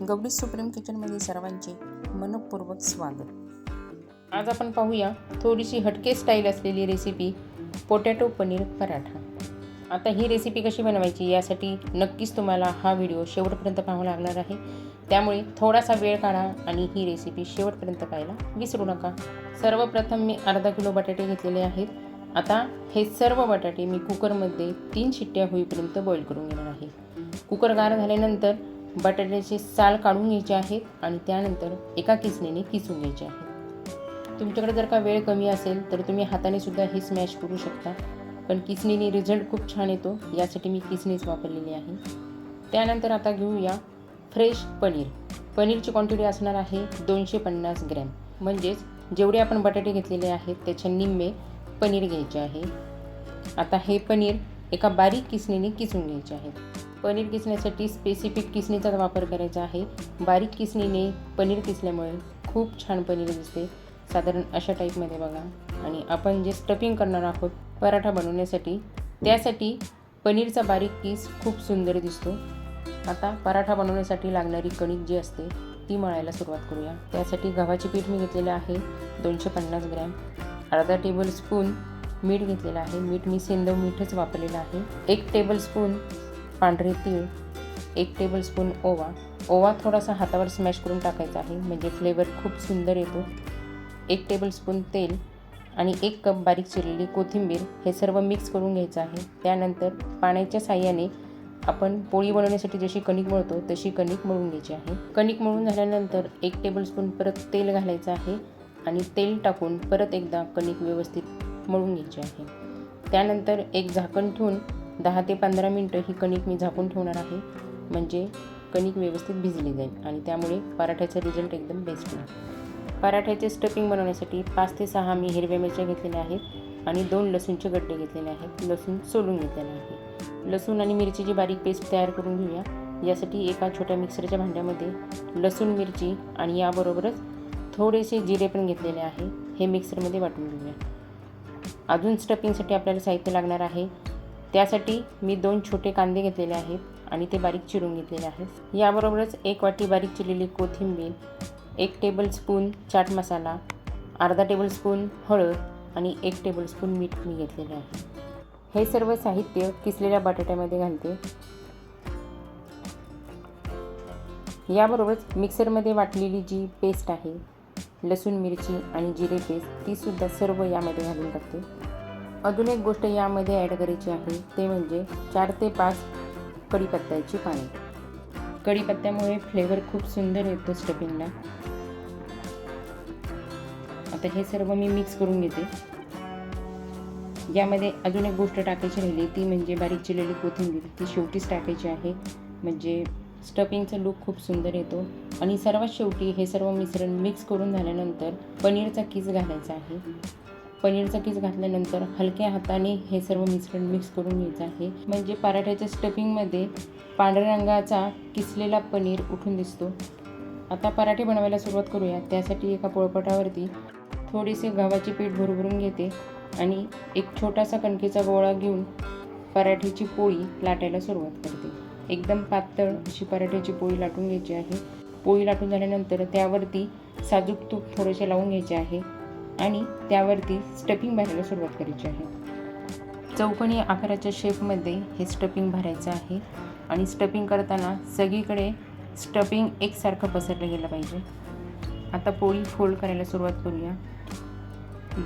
Gaudi supreme किचनमध्ये सर्वांचे मनपूर्वक स्वागत. आज आपण पाहूया थोडीशी हटके स्टाईल असलेली रेसिपी पोटॅटो पनीर पराठा. आता ही रेसिपी कशी बनवायची यासाठी नक्कीच तुम्हाला हा व्हिडिओ शेवटपर्यंत पाहावा लागणार आहे. त्यामुळे थोडासा वेळ काढा आणि ही रेसिपी शेवटपर्यंत पाहायला विसरू नका. सर्वप्रथम मी अर्धा किलो बटाटे घेतलेले आहेत. आता हे सर्व बटाटे मी कुकरमध्ये तीन शिट्ट्या होईपर्यंत बॉईल करून घेणार आहे. कुकर गार झाल्यानंतर बटाट्याचे साल काढून घ्यायचे आहेत आणि त्यानंतर एका किसणीने किसून घ्यायचे आहे. तुमच्याकडे जर का वेळ कमी असेल तर तुम्ही हाताने सुद्धा हे स्मॅश करू शकता. पण किसणीने रिझल्ट खूप छान येतो यासाठी मी किसणीच वापरलेली आहे. त्यानंतर आता घेऊया फ्रेश पनीर. पनीरची क्वांटिटी असणार आहे दोनशे पन्नास ग्रॅम. म्हणजेच जेवढे आपण बटाटे घेतलेले आहेत त्याच्या निम्मे पनीर घ्यायचे आहे. आता हे पनीर एका बारीक किसणीने किसून घ्यायचे आहे. पनीर किसण्यासाठी स्पेसिफिक किसणीचा वापर करायचा आहे. बारीक किसणीने पनीर किसल्यामुळे खूप छान पनीर दिसते. साधारण अशा टाईपमध्ये बघा. आणि आपण जे स्टफिंग करणार आहोत पराठा बनवण्यासाठी त्यासाठी पनीरचा बारीक किस खूप सुंदर दिसतो. आता पराठा बनवण्यासाठी लागणारी कणिक जी असते ती मळायला सुरुवात करूया. त्यासाठी गव्हाचे पीठ मी घेतलेलं आहे दोनशे पन्नास ग्रॅम. अर्धा टेबल स्पून मीठ घेतलेलं आहे. मीठ मी सेंदव मीठच वापरलेलं आहे. एक टेबल स्पून पांढरे तीळ एक टेबलस्पून ओवा. ओवा थोडासा हातावर स्मॅश करून टाकायचा आहे. म्हणजे फ्लेवर खूप सुंदर येतो. एक टेबलस्पून तेल आणि एक कप बारीक चिरलेली कोथिंबीर हे सर्व मिक्स करून घ्यायचं आहे. त्यानंतर पाण्याच्या साह्याने आपण पोळी बनवण्यासाठी जशी कणिक मळतो तशी कणिक मळून घ्यायची आहे. कणिक मळून झाल्यानंतर एक टेबलस्पून परत तेल घालायचं आहे आणि तेल टाकून परत एकदा कणिक व्यवस्थित मळून घ्यायची आहे. त्यानंतर एक झाकण ठेवून दहा ते पंधरा मिनटं ही कणिक मी झाकून ठेवणार आहे. म्हणजे कणिक व्यवस्थित भिजली जाईल आणि त्यामुळे पराठ्याचा रिझल्ट एकदम बेस्ट होईल. पराठ्याचे स्टफिंग बनवण्यासाठी पाच ते सहा मी हिरव्या मिरच्या घेतलेल्या आहेत आणि दोन लसूणचे गड्डे घेतलेले आहेत. लसूण सोलून घेतलेले आहे. लसूण आणि मिरचीची बारीक पेस्ट तयार करून घेऊया. यासाठी एका छोट्या मिक्सरच्या भांड्यामध्ये लसूण मिरची आणि याबरोबरच थोडेसे जिरे पण घेतलेले आहे. हे मिक्सरमध्ये वाटून घेऊया. अजून स्टफिंगसाठी आपल्याला साहित्य लागणार आहे. त्यासाठी मी दोन छोटे कांदे घेतलेले आहेत आणि ते बारीक चिरून घेतलेले आहेत. याबरोबरच एक वाटी बारीक चिरलेली कोथिंबीर एक टेबलस्पून चाट मसाला अर्धा टेबलस्पून हळद आणि एक टेबलस्पून मीठ मी घेतलेले आहे. हे सर्व साहित्य किसलेल्या बटाट्यामध्ये घालते. याबरोबरच मिक्सरमध्ये वाटलेली जी पेस्ट आहे लसूण मिरची आणि जिरे पेस्ट तीसुद्धा सर्व यामध्ये घालून टाकते. अजून एक गोष्ट यामध्ये ॲड करायची आहे ते म्हणजे चार ते पाच कढीपत्त्याची पाने. कढीपत्त्यामुळे फ्लेवर खूप सुंदर येतो स्टफिंगला आता हे सर्व मी मिक्स करून घेते. यामध्ये अजून एक गोष्ट टाकायची राहिली ती म्हणजे बारीक चिरलेली कोथिंबीर. ती शेवटीच टाकायची आहे. म्हणजे स्टफिंगचा लुक खूप सुंदर येतो. आणि सर्वात शेवटी हे सर्व मिश्रण मिक्स करून झाल्यानंतर पनीरचा किस घालायचा आहे. पनीरचा किस घातल्यानंतर हलक्या हाताने हे सर्व मिश्रण मिक्स करून घ्यायचं आहे. म्हणजे पराठ्याच्या स्टफिंगमध्ये पांढऱ्या रंगाचा किसलेला पनीर उठून दिसतो. आता पराठे बनवायला सुरुवात करूया. त्यासाठी एका पोळपटावरती थोडेसे गव्हाचे पीठ भरभरून घेते आणि एक छोटासा कणकेचा गोळा घेऊन पराठ्याची पोळी लाटायला सुरुवात करते. एकदम पातळ अशी पराठ्याची पोळी लाटून घ्यायची आहे. पोळी लाटून झाल्यानंतर त्यावरती साजूक तूप थोडेसे लावून घ्यायचे आहे. आणि त्यावरती स्टफिंग भरायला सुरुवात करायची आहे. चौकोनी आकाराच्या शेपमध्ये हे स्टफिंग भरायचं आहे आणि स्टफिंग करताना सगळीकडे स्टफिंग एकसारखं पसरलं गेलं पाहिजे. आता पोळी फोल्ड करायला सुरुवात करूया.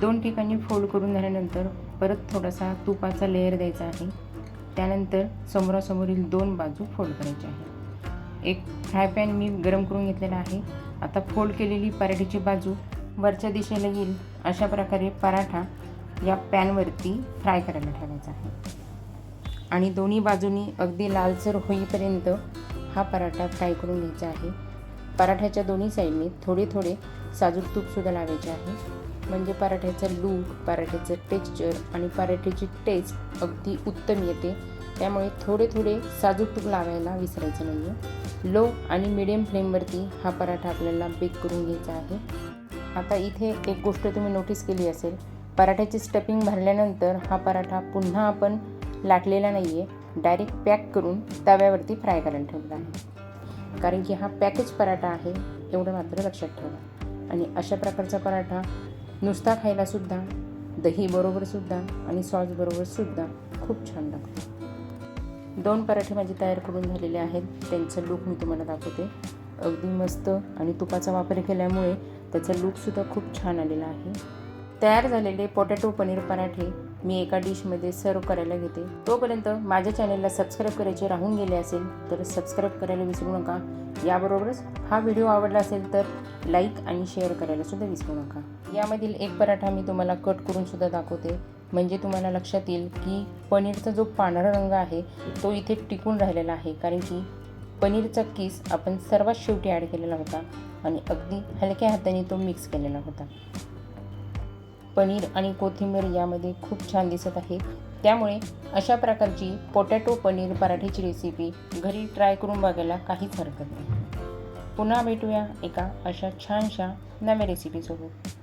दोन ठिकाणी फोल्ड करून झाल्यानंतर परत थोडासा तुपाचा लेअर द्यायचा आहे. त्यानंतर समोरासमोरील दोन बाजू फोल्ड करायच्या आहे. एक फ्राय पॅन मी गरम करून घेतलेला आहे. आता फोल्ड केलेली पराठीची बाजू वरच्या दिशेला येईल. अशा प्रकारे पराठा या पॅनवरती फ्राय करायला ठेवायचा आहे. आणि दोन्ही बाजूनी अगदी लालसर होईपर्यंत हा पराठा फ्राय करून घ्यायचा आहे. पराठ्याच्या दोन्ही साईडने थोडे थोडे साजूक तूपसुद्धा लावायचे आहे. म्हणजे पराठ्याचा लूक पराठ्याचं टेक्स्चर आणि पराठ्याची टेस्ट अगदी उत्तम येते. त्यामुळे थोडे थोडे साजूक तूप लावायला विसरायचं नाही आहे लो आणि मिडियम फ्लेमवरती हा पराठा आपल्याला बेक करून घ्यायचा आहे. आता इथे एक गोष्ट तुम्ही नोटीस केली असेल. पराठ्याची स्टफिंग भरल्यानंतर हा पराठा पुन्हा आपण लाटलेला नाही आहे डायरेक्ट पॅक करून तव्यावरती फ्राय करायला ठेवला आहे. कारण की हा पॅकेज पराठा आहे एवढं मात्र लक्षात ठेवा. आणि अशा प्रकारचा पराठा नुसता खायलासुद्धा दहीबरोबरसुद्धा आणि सॉसबरोबरसुद्धा खूप छान लागतो. दोन पराठे माझे तयार करून झालेले आहेत. त्यांचं लूक मी तुम्हाला दाखवते. अगदी मस्त आणि तुपाचा वापर केल्यामुळे त्याचा लूकसुद्धा खूप छान आलेला आहे. तयार झालेले पोटॅटो पनीर पराठे मी एका डिशमध्ये सर्व करायला घेते. तोपर्यंत माझ्या चॅनलला सबस्क्राईब करायचे राहून गेले असेल तर सबस्क्राईब करायला विसरू नका. याबरोबरच हा व्हिडिओ आवडला असेल तर लाईक आणि शेअर करायला सुद्धा विसरू नका. यामधील एक पराठा मी तुम्हाला कट करून सुद्धा दाखवते. म्हणजे तुम्हाला लक्षात येईल की पनीरचा जो पांढरा रंग आहे तो इथे टिकून राहिलेला आहे. कारण की पनीरचा किस आपण सर्वात शेवटी ॲड केलेला होता आणि अगदी हलक्या हाताने तो मिक्स केलेला होता. पनीर आणि कोथिंबीर यामध्ये खूप छान दिसत आहे. त्यामुळे अशा प्रकारची पोटॅटो पनीर पराठीची रेसिपी घरी ट्राय करून बघायला काहीच हरकत नाही. पुन्हा भेटूया एका अशा छानशा नव्या रेसिपीसोबत